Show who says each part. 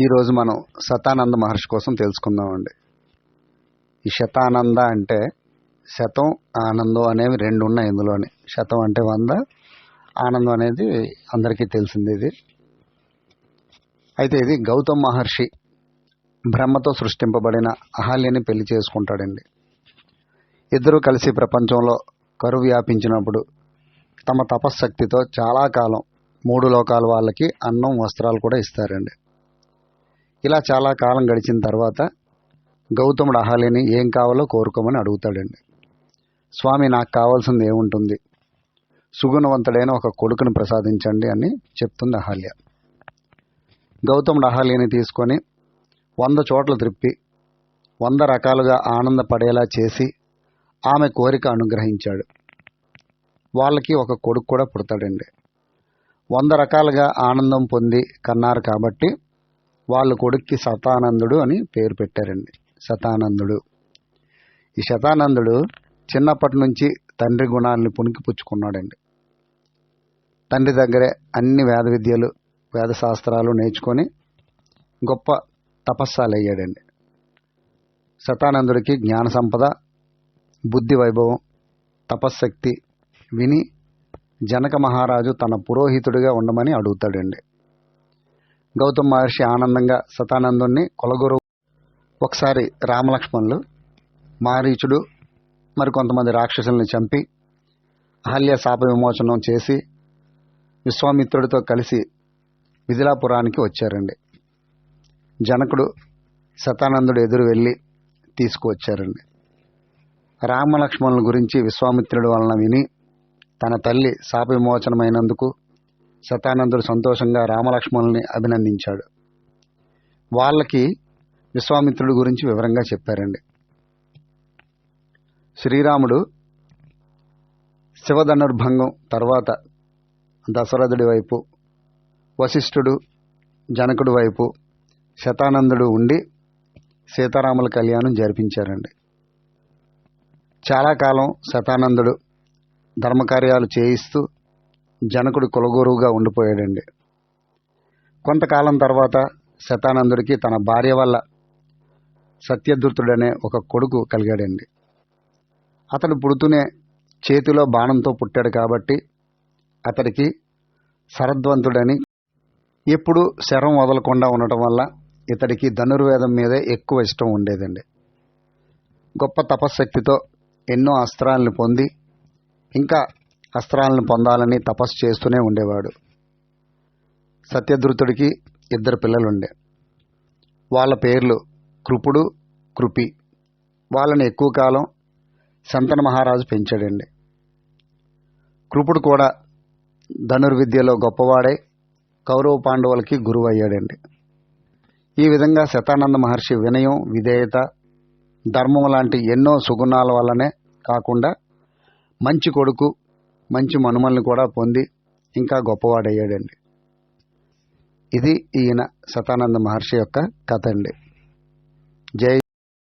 Speaker 1: ఈరోజు మనం శతానంద మహర్షి కోసం తెలుసుకుందామండి. ఈ శతానంద అంటే శతం ఆనందం అనేవి రెండు ఉన్నాయి ఇందులోని. శతం అంటే వంద ఆనందం అనేది అందరికీ తెలిసింది ఇది. అయితే ఇది గౌతమ్ మహర్షి బ్రహ్మతో సృష్టింపబడిన అహల్యని పెళ్ళి చేసుకుంటాడండి. ఇద్దరూ కలిసి ప్రపంచంలో కరువు వ్యాపించినప్పుడు తమ తపశ్శక్తితో చాలా కాలం మూడు లోకాల వాళ్ళకి అన్నం వస్త్రాలు కూడా ఇస్తారండి. ఇలా చాలా కాలం గడిచిన తర్వాత గౌతముడు అహల్యని ఏం కావాలో కోరుకోమని అడుగుతాడండి. స్వామి నాకు కావాల్సింది ఏముంటుంది? సుగుణవంతుడైన ఒక కొడుకుని ప్రసాదించండి అని చెప్తుంది అహల్య. గౌతముడు అహల్యని తీసుకొని వంద చోట్ల త్రిప్పి వంద రకాలుగా ఆనందపడేలా చేసి ఆమె కోరిక అనుగ్రహించాడు. వాళ్ళకి ఒక కొడుకు కూడా పుడతాడండి. వంద రకాలుగా ఆనందం పొంది కన్నారు కాబట్టి వాళ్ళ కొడుక్కి శతానందుడు అని పేరు పెట్టారండి. శతానందుడు ఈ శతానందుడు చిన్నప్పటి నుంచి తండ్రి గుణాలని పుణికి పుచ్చుకున్నాడండి తండ్రి దగ్గరే అన్ని వేద విద్యలు వేద శాస్త్రాలు నేర్చుకొని గొప్ప తపస్సాలు అయ్యాడండి శతానందుడికి జ్ఞాన సంపద బుద్ధి వైభవం తపశ్శక్తి విని జనక మహారాజు తన పురోహితుడిగా ఉండమని అడుగుతాడండి. గౌతమ్ మహర్షి ఆనందంగా సతానందుణ్ణి కులగురు. ఒకసారి రామలక్ష్మణులు మారీచుడు మరికొంతమంది రాక్షసుల్ని చంపి అహల్య శాప విమోచనం చేసి విశ్వామిత్రుడితో కలిసి విదిలాపురానికి వచ్చారండి. జనకుడు శతానందుడు ఎదురు వెళ్ళి తీసుకువచ్చారండి. రామలక్ష్మణుల గురించి విశ్వామిత్రుడి వలన విని తన తల్లి శాప విమోచనమైనందుకు శతానందుడు సంతోషంగా రామలక్ష్మణుల్ని అభినందించాడు. వాళ్ళకి విశ్వామిత్రుడి గురించి వివరంగా చెప్పారండి. శ్రీరాముడు శివధనుర్భంగం తర్వాత దశరథుడి వైపు వశిష్ఠుడు జనకుడి వైపు శతానందుడు ఉండి సీతారాముల కళ్యాణం జరిపించారండి. చాలా కాలం శతానందుడు ధర్మకార్యాలు చేయిస్తూ జనకుడు కులగురువుగా ఉండిపోయాడండి. కొంతకాలం తర్వాత శతానందుడికి తన భార్య వల్ల సత్యధృతుడనే ఒక కొడుకు కలిగాడండి. అతడు పుడుతూనే చేతిలో బాణంతో పుట్టాడు కాబట్టి అతడికి శరద్వంతుడని ఎప్పుడు శరం వదలకుండా ఉండటం వల్ల ఇతడికి ధనుర్వేదం మీదే ఎక్కువ ఇష్టం ఉండేదండి. గొప్ప తపశ్శక్తితో ఎన్నో అస్త్రాలను పొంది ఇంకా అస్త్రాలను పొందాలని తపస్సు చేస్తూనే ఉండేవాడు. సత్యధృతుడికి ఇద్దరు పిల్లలుండే. వాళ్ళ పేర్లు కృపుడు కృపి. వాళ్ళని ఎక్కువ కాలం సంతన మహారాజు పెంచాడండి. కృపుడు కూడా ధనుర్విద్యలో గొప్పవాడై కౌరవ పాండవులకి గురువు అయ్యాడండి ఈ విధంగా శతానంద మహర్షి వినయం విధేయత ధర్మం లాంటి ఎన్నో సుగుణాల వల్లనే కాకుండా మంచి కొడుకు మంచి మనుమల్ని కూడా పొంది ఇంకా గొప్పవాడయ్యాడండి. ఇది ఈయన సతానంద మహర్షి యొక్క కథ అండి. జై